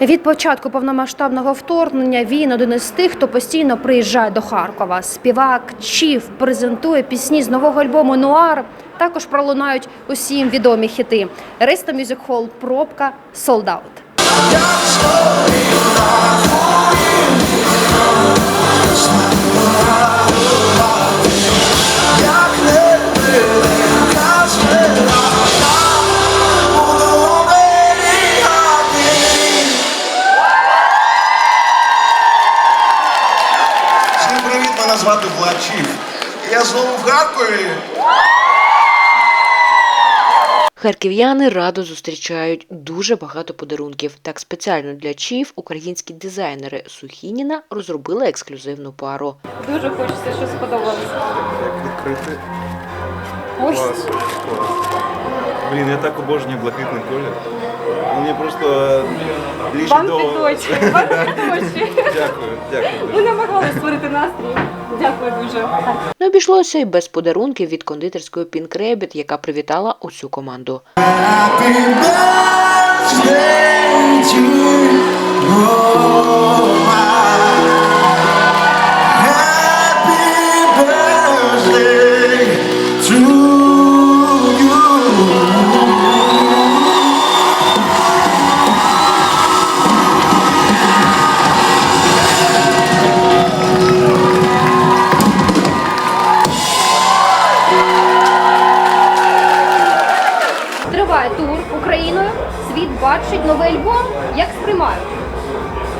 Від початку повномасштабного вторгнення він один із тих, хто постійно приїжджає до Харкова. Співак Чіф презентує пісні з нового альбому Нуар. Також пролунають усім відомі хіти. Реста Мюзик Холл, Пробка Солдат. Звати Влад Чіф. Я знову в Харкові. Харків'яни радо зустрічають дуже багато подарунків. Так спеціально для чіф українські дизайнери Сухініна розробили ексклюзивну пару. Дуже хочеться, що сподобалося. Як відкрити. Ось Клас. Клас. Блін, я так обожнюю блакитний колір. Мені просто е, ближче вам до... під очі. Вам. Дякую, дякую. Ми дуже. намагалися створити настрій. Дякую дуже. Не обійшлося й без подарунків від кондитерської Pink Rabbit, яка привітала усю команду. Триває тур Україною. Світ бачить новий альбом. Як сприймають?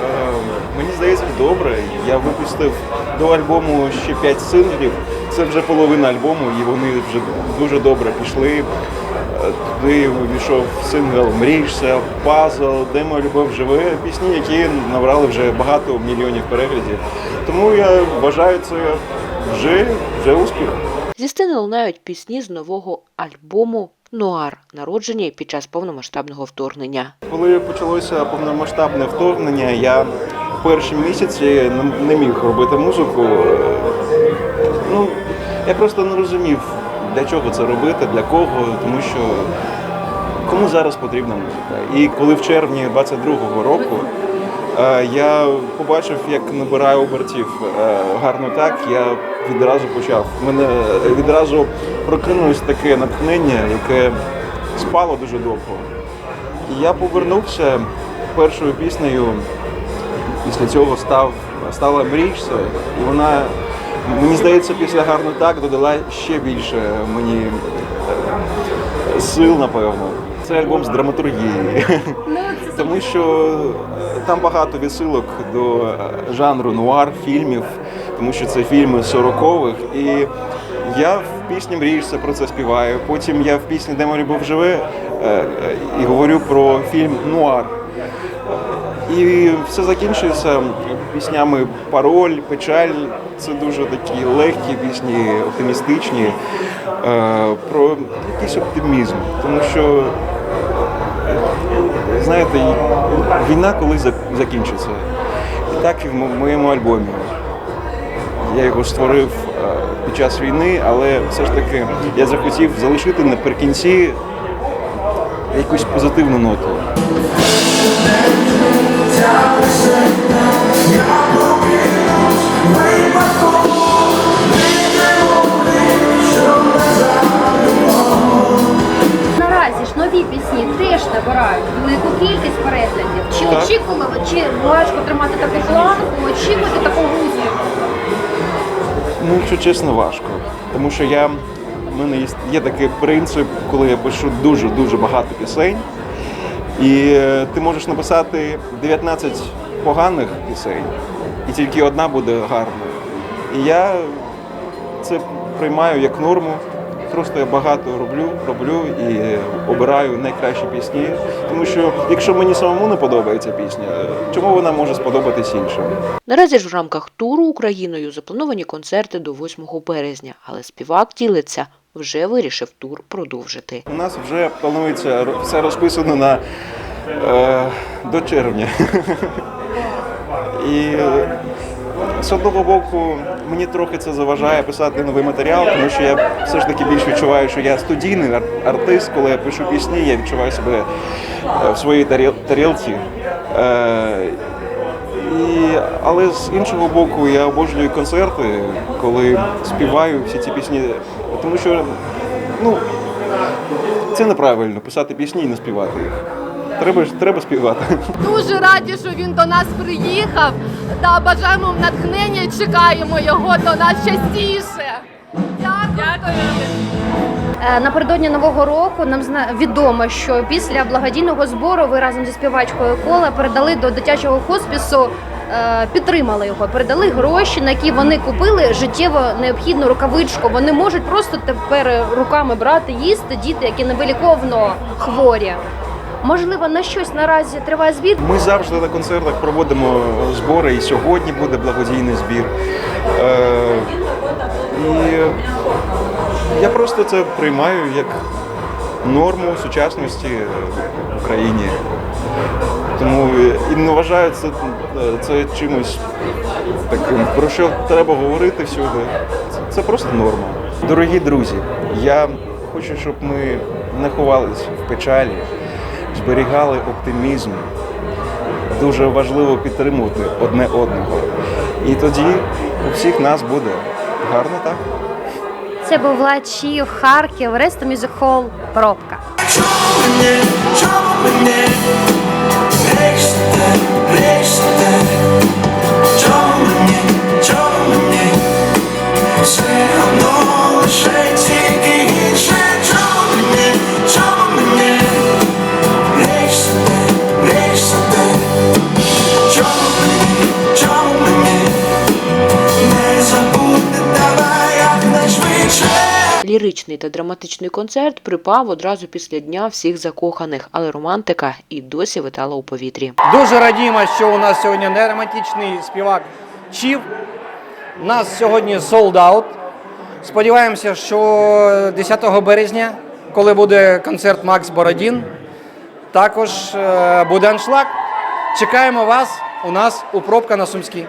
Е, Мені здається, добре. Я випустив до альбому ще 5 синглів. Це вже половина альбому, і вони вже дуже добре пішли. Е, Туди увійшов сингл Мрієшся, Пазл, Демо Любов живе, пісні, які набрали вже багато мільйонів переглядів. Тому я вважаю це вже, вже успіх. Зі сцени лунають пісні з нового альбому Нуар, народжені під час повномасштабного вторгнення. Коли почалося повномасштабне вторгнення, я перші місяці не- міг робити музику. Ну, я просто не розумів, для чого це робити, для кого, тому що кому зараз потрібна музика. І коли в червні 22-го року е, я побачив, як набирає обертів е, гарно так, я відразу почав. Мене відразу прокинулось таке натхнення, яке спало дуже довго. І я повернувся першою піснею. Після цього став, стала мрійся, і вона, мені здається, після гарно так додала ще більше мені е, сил, напевно. Це альбом з драматургії. Тому що там багато відсилок до е, жанру нуар, фільмів, тому що це фільми 40-х. І я в пісні Мрієшся про це співаю. Потім я в пісні Де моя любов живе і говорю про фільм Нуар. І все закінчується піснями Пароль, Печаль. Це дуже такі легкі пісні, оптимістичні, е, про якийсь оптимізм. Тому що, знаєте, війна колись закінчиться. І так і в моєму альбомі. Я його створив е, під час війни, але все ж таки я захотів залишити наприкінці якусь позитивну ноту. Наразі чесно, важко. Тому що я, в мене є, такий принцип, коли я пишу дуже-дуже багато пісень. І е, ти можеш написати 19 поганих пісень, і тільки одна буде гарною. І я це приймаю як норму. Просто я багато роблю, роблю і обираю найкращі пісні. Тому що якщо мені самому не подобається пісня, чому вона може сподобатись іншим? Наразі ж в рамках туру Україною заплановані концерти до 8 березня, але співак ділиться, вже вирішив тур продовжити. У нас вже планується все розписано на е, до червня. І з одного боку, мені трохи це заважає писати новий матеріал, тому що я все ж таки більш відчуваю, що я студійний ар- артист, коли я пишу пісні, я відчуваю себе е, в своїй таріл- тарілці. Е, і, але з іншого боку, я обожнюю концерти, коли співаю всі ці пісні, тому що ну, це неправильно писати пісні і не співати їх. Треба, ж- треба співати. Дуже раді, що він до нас приїхав. Та бажаємо натхнення і чекаємо його до нас частіше. Дякую. Е, Напередодні нового року нам зна- відомо, що після благодійного збору ви разом зі співачкою Кола передали до дитячого хоспісу, е, підтримали його, передали гроші, на які вони купили життєво необхідну рукавичку. Вони можуть просто тепер руками брати, їсти діти, які невиліковно хворі. Можливо, на щось наразі триває збір. Ми завжди на концертах проводимо збори, і сьогодні буде благодійний збір. Е, і я просто це приймаю як норму сучасності в Україні. Тому і не вважаю це, це чимось таким, про що треба говорити всюди. Це, це просто норма. Дорогі друзі, я хочу, щоб ми не ховались в печалі, зберігали оптимізм. Дуже важливо підтримувати одне одного. І тоді у всіх нас буде гарно так. Це був Влад Чіїв, Харків, Ресто Мюзик Холл, Пробка. Чому мені, чому мені решта, гріште? Ліричний та драматичний концерт припав одразу після дня всіх закоханих, але романтика і досі витала у повітрі. Дуже радімо, що у нас сьогодні не романтичний співак Чів. У нас сьогодні sold out. Сподіваємося, що 10 березня, коли буде концерт Макс Бородін, також е, буде аншлаг. Чекаємо вас у нас у пробка на Сумській.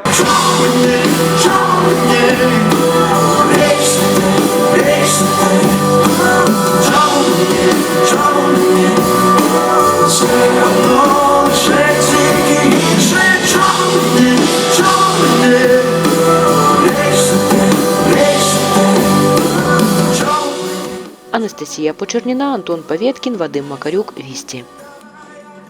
Анастасія Почерніна, Антон Павєткін, Вадим Макарюк. Вісті.